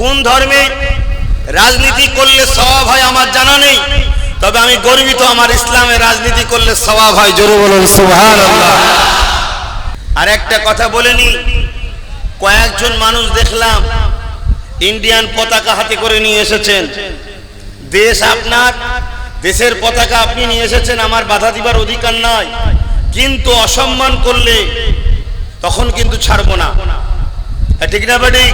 কোন ধর্মে রাজনীতি করলে স্বভাব হয় আমার জানা নেই। তবে আমি গর্বিত আমার ইসলামে রাজনীতি করলে স্বভাব হয়, জোরে বলুন সুহান আর একটা কথা বলে নি, কয়েকজন মানুষ দেখলাম ইন্ডিয়ান পতাকা হাতে করে নিয়ে এসেছেন। দেশ আপনার, দেশের পতাকা আপনি নিয়ে এসেছেন, আমার বাধা দিবার অধিকার নাই। কিন্তু অসম্মান করলে তখন কিন্তু ছাড়বো না। ঠিক না বেটি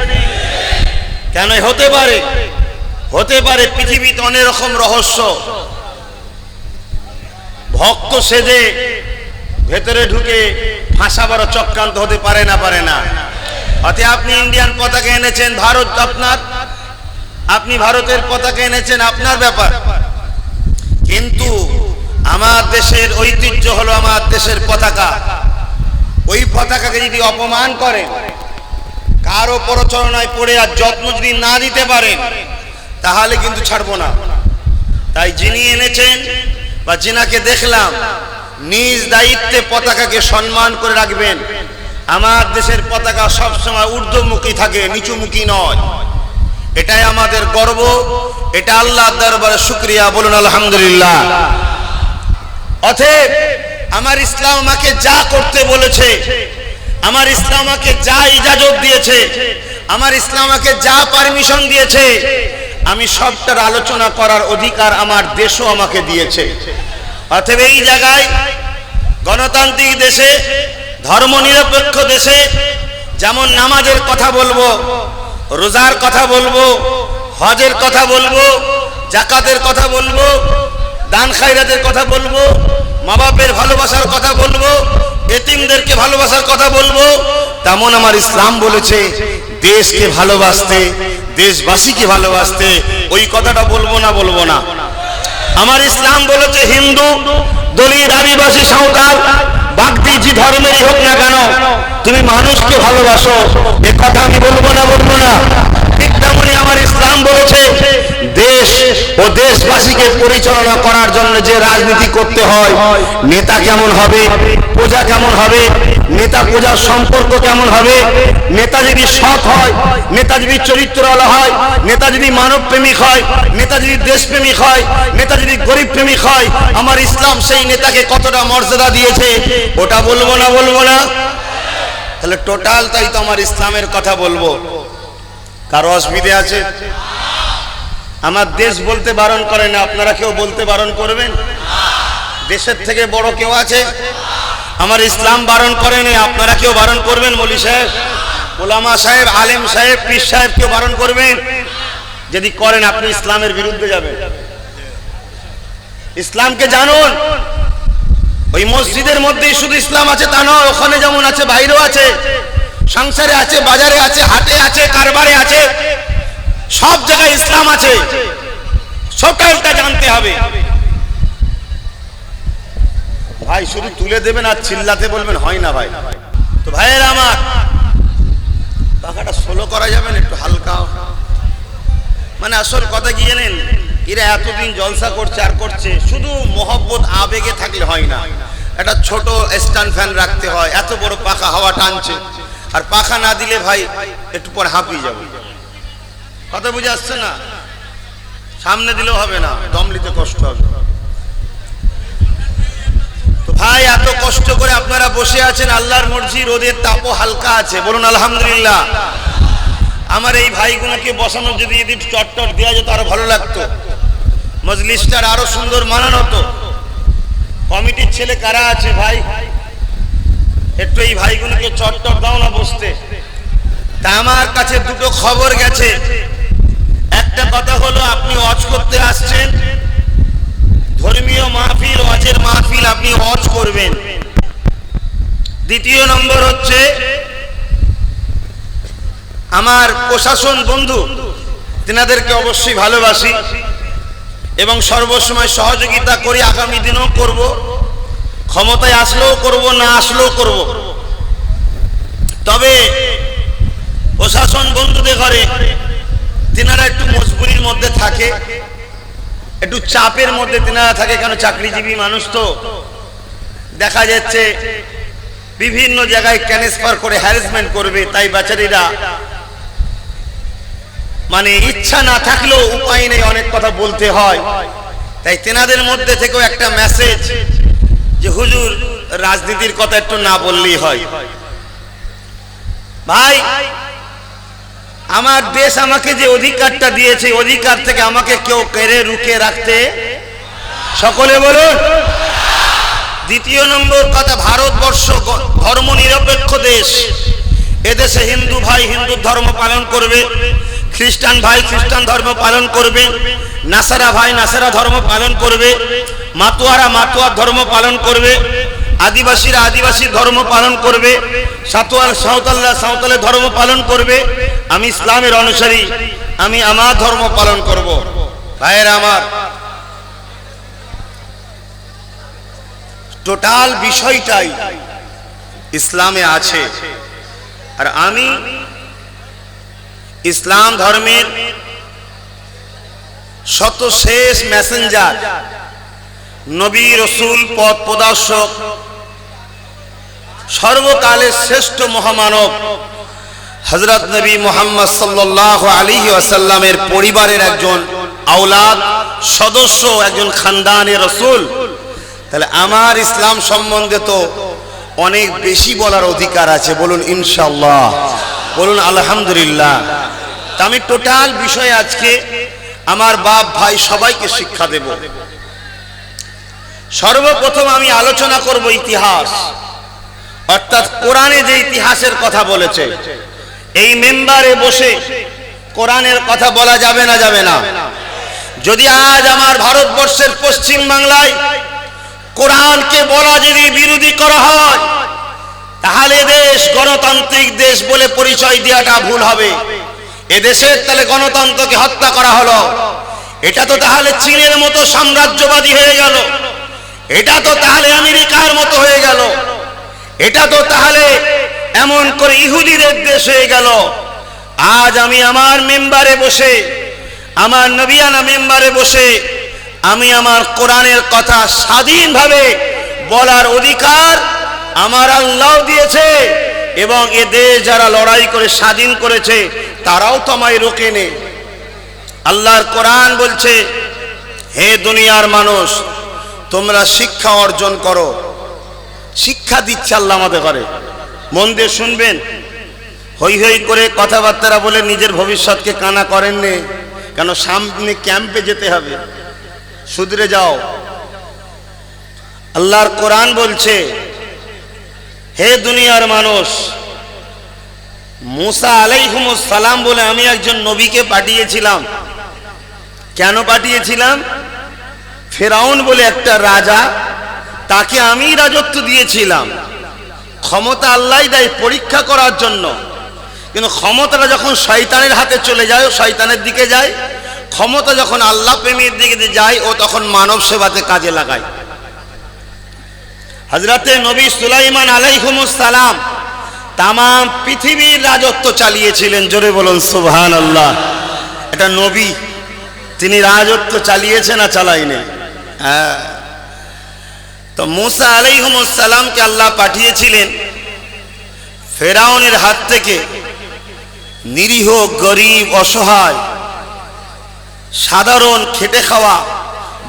কেন? হতে পারে। হতে পারে পৃথিবীতে অনেক রকম রহস্য। ভক্ত সেজে ভেতরে ঢুকে ফাঁসাবার চক্রান্ত হতে পারে না পারে না। অতে আপনি ইন্ডিয়ান পতাকা এনেছেন, ভারত আপনার। আপনি ভারতের পতাকা এনেছেন, আপনার ব্যাপার। কিন্তু আমার দেশের ঐতিহ্য হলো আমার দেশের পতাকা। ওই পতাকাকে যদি অপমান করেন কারও প্রচলনায় পড়ে আর যত্ন যদি না দিতে পারেন, তাহলে কিন্তু ছাড়বো না। তাই যিনি এনেছেন বা যিনাকে দেখলাম, নিজ দায়িত্বে পতাকাকে সম্মান করে রাখবেন। আমার দেশের পতাকা সবসময় ঊর্ধ্বমুখী থাকে, নিচুমুখী নয়। এটাই আমাদের গর্ব, এটা আল্লাহ দরবারে শুক্রিয়া, বলুন আলহামদুলিল্লাহ। অতএব আমার ইসলাম আমাকে যা করতে বলেছে আমার ইসলাম আমাকে যা ইজাজত দিয়েছে, আমার ইসলাম আমাকে যা পারমিশন দিয়েছে, আমি সবটার আলোচনা করার অধিকার আমার দেশও আমাকে দিয়েছে। অতএব এই জায়গায় গণতান্ত্রিক দেশে, ধর্মনিরপেক্ষ দেশে যেমন নামাজের কথা বলব, রোজার কথা বলব, হজের কথা বলব, জাকাতের কথা বলব, দান খাইরাতের কথা বলব মা বাপের ভালোবাসার কথা বলব এতিমদেরকে ভালোবাসার কথা বলব। তেমন আমার ইসলাম বলেছে, দেশকে ভালোবাসতে, দেশবাসীকে ভালোবাসতে, ওই কথাটা বলব না বলব না। আমার ইসলাম বলেছে, হিন্দু, দলিত, আদিবাসী, সাঁওতাল, বাগদি, যে ধর্মেরই হোক না কেন, তুমি মানুষকে ভালোবাসো। এ কথা আমি বলব না বলব না। ঠিক তেমনি আমার ইসলাম বলেছে দেশ ও দেশবাসীকে পরিচালনা করার জন্য যে রাজনীতি করতে হয়, নেতা কেমন হবে, প্রজা কেমন হবে, নেতা প্রজার সম্পর্ক কেমন হবে নেতা যদি সৎ হয় নেতা যদি চরিত্রওয়ালা হয় নেতা যদি মানব প্রেমিক হয় নেতা যদি দেশপ্রেমিক হয় নেতা যদি গরিব প্রেমিক হয়, আমার ইসলাম সেই নেতাকে কতটা মর্যাদা দিয়েছে, ওটা বলব না বলব না? তাহলে টোটাল তাই তো আমার ইসলামের কথা বলব। কারও অসুবিধে আছে? আমার দেশ বলতে বারণ করে না, আপনারা কেউ বলতে বারণ করবেন? দেশের থেকে বড় কেউ আছে? আমার ইসলাম বারণ করেনি আপনারা কেউ বারণ করবেন, মলি সাহেব? ওলামা সাহেব, আলেম সাহেব, পীর সাহেব কেউ বারণ করবেন? যদি করেন, আপনি ইসলামের বিরুদ্ধে যাবেন। ইসলামকে জানুন। ওই মসজিদের মধ্যেই শুধু ইসলাম আছে, তা নয়, ওখানে যেমন আছে, বাইরেও আছে। সংসারে আছে, বাজারে আছে, হাটে আছে, কারবারে আছে। সব জায়গায় ইসলাম আছে। সকালটা জানতে হবে। ভাই, শুধু তুলে দেবেন আর চিল্লাতে বলবেন, হয় না ভাই। তো ভাইয়ের আমার, পাখাটা সোলো করা যাবে না, একটু হালকা। মানে আসল কথা কি জানেন? এরা এতদিন জলসা করছে, আর করছে। শুধু মহব্বত, আবেগে থাকলে হয় না। একটা ছোট স্ট্যান্ড ফ্যান রাখতে হয়, এত বড় পাখা হাওয়া টানছে। আর পাখা না দিলে ভাই, একটু পর হাঁপিয়ে যাবে। কথা বুঝে আসছে না? সামনে দিলেও হবে না, দম নিতে কষ্ট হবে। ভাই, এত কষ্ট করে আপনারা বসে আছেন, আল্লাহর মর্জি, রোদের তাপও হালকা আছে। বলুন, আলহামদুলিল্লাহ। আমার এই ভাইগুলোকে বসানো যদি যদি চটটট দেওয়া যেত, আরও ভালো লাগতো। মজলিসটার আরও সুন্দর মানানো হতো। কমিটির ছেলে কারা আছে ভাই? একটু এই ভাইগুলোকে চটটট দাও না বসতে। তা আমার কাছে দুটো খবর গেছে। একটা কথা হলো, আপনি অজ করতে আসছেন। ধর্মীয় মাহফিল অজের মাহফিল আপনি অজ করবেন। দ্বিতীয় নম্বর হচ্ছে, আমার প্রশাসন বন্ধু, তেনাদেরকে অবশ্যই ভালোবাসি এবং সর্বসময় সহযোগিতা করি আগামী দিনেও করব। ক্ষমতায় আসলেও করব, না আসলেও করব। তবে প্রশাসন বন্ধুদের ঘরে তেনারা একটু মজবুরির মধ্যে থাকে, একটু চাপের মধ্যে তেনারা থাকে, কেন চাকরিজীবী মানুষ তো? দেখা যাচ্ছে বিভিন্ন জায়গায় ট্রান্সফার করে হ্যারাসমেন্ট করবে, তাই বেচারীরা। মানে ইচ্ছা না থাকলেও উপায় নেই, অনেক কথা বলতে হয়। তাই তেনাদের মধ্যে থেকেও একটা মেসেজ যে, হুজুর, রাজনীতির কথা একটু না বললেই হয়। ভাই আমার দেশ আমাকে যে অধিকারটা দিয়েছে অধিকার থেকে আমাকে কেউ কেড়ে রুখে রাখতে? সকলে বলুন। দ্বিতীয় নম্বর কথা, ভারতবর্ষ ধর্ম নিরপেক্ষ দেশ। এদেশে হিন্দু ভাই হিন্দু ধর্ম পালন করবে, খ্রিস্টান ভাই খ্রিস্টান ধর্ম পালন করবে, নাসারা ভাই নাসারা ধর্ম পালন করবে, মাতুয়ারা মাতুয়ার ধর্ম পালন করবে আদিবাসীরা আদিবাসী ধর্ম পালন করবে সাঁওতাল সাঁওতালরা সাঁওতালের ধর্ম পালন করবে, আমি ইসলামের অনুসারী, আমি আমার ধর্ম পালন করব। ভাইয়েরা আমার, টোটাল বিষয়টাই ইসলামে আছে। আর আমি ইসলাম ধর্মের শত শেষ মেসেঞ্জার নবী রসুল, পথ প্রদর্শক সর্বকালের শ্রেষ্ঠ মহামানব হজরত নবী মোহাম্মদ সাল্লাহ আলী আসাল্লামের পরিবারের একজন আওলাদ, সদস্য, একজন খানদানের রসুল। তাহলে আমার ইসলাম সম্বন্ধে তো অনেক বেশি বলার অধিকার আছে, বলুন ইনশাল্লাহ বলুন আলহামদুলিল্লাহ। তা আমি টোটাল বিষয়ে আজকে আমার বাপ ভাই সবাইকে শিক্ষা দেব। সর্বপ্রথম আমি আলোচনা করব ইতিহাস। অর্থাৎ কোরআনে যে ইতিহাসের কথা বলেছে, এই মেম্বারে বসে কোরআনের কথা বলা যাবে না যাবে না। যদি আজ আমার ভারতবর্ষের পশ্চিম বাংলায় কোরআনকে বলা যদি বিরোধী করা হয়, তাহলে দেশ গণতান্ত্রিক দেশ বলে পরিচয় দেওয়াটা ভুল হবে। এদেশের তাহলে গণতন্ত্রকে হত্যা করা হলো। এটা তো তাহলে চীনের মতো সাম্রাজ্যবাদী হয়ে গেল। এটা তো তাহলে আমেরিকার মতো হয়ে গেল। এটা তো তাহলে এমন করে ইহুদিদের দেশ হয়ে গেল। আজ আমি আমার মেম্বারে বসে, আমার নবিয়ানা মেম্বারে বসে, আমি আমার কোরআনের কথা স্বাধীনভাবে বলার অধিকার আমার আল্লাহ দিয়েছে এবং এ দেশ যারা লড়াই করে স্বাধীন করেছে, তারাও তো আমায় রোকে নে। আল্লাহর কোরআন বলছে, হে দুনিয়ার মানুষ, তোমরা শিক্ষা অর্জন করো। শিক্ষা দিচ্ছে আল্লাহ আমাদের ঘরে। মন দিয়ে শুনবেন। হই হই করে কথাবার্তা বলে নিজের ভবিষ্যৎকে কানা করেন নে। কেন সামনে ক্যাম্পে যেতে হবে। সুদরে যাও। আল্লাহর কোরআন বলছে, হে দুনিয়ার মানুষ, মুসা আলাইহুমুস সালাম বলে আমি একজন নবীকে পাঠিয়েছিলাম। কেন পাঠিয়েছিলাম? ফেরাউন বলে একটা রাজা তাকে আমি রাজত্ব দিয়েছিলাম। ক্ষমতা আল্লাহ দেয় পরীক্ষা করার জন্য। কিন্তু ক্ষমতাটা যখন শয়তানের হাতে চলে যায়, ও শয়তানের দিকে যায়। ক্ষমতা যখন আল্লাহ প্রেমের দিকে যায়, ও তখন মানব সেবাতে কাজে লাগায়। হজরতে নবী সুলাইমান সালাম তাম পৃথিবীর রাজত্ব চালিয়েছিলেন। জোরে বলুন সুবহান আল্লাহ এটা নবী, তিনি রাজত্ব চালিয়েছে না চালাইনি হ্যাঁ। তো মুসা আলাইহুমুস সালামকে আল্লাহ পাঠিয়েছিলেন ফেরাউনের হাত থেকে। নিরীহ, গরিব, অসহায়, সাধারণ, খেটে খাওয়া,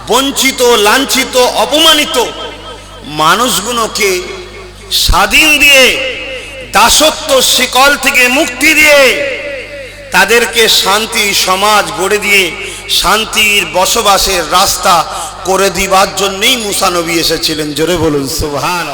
বঞ্চিত, লাঞ্ছিত, অপমানিত মানুষগুলোকে স্বাধীন দিয়ে, দাসত্ব শিকল থেকে মুক্তি দিয়ে তাদেরকে শান্তি সমাজ গড়ে দিয়ে শান্তির বসবাসের রাস্তা করে দিবার জন্যই মুসানবী এসেছিলেন। জোরে বলুন সুহান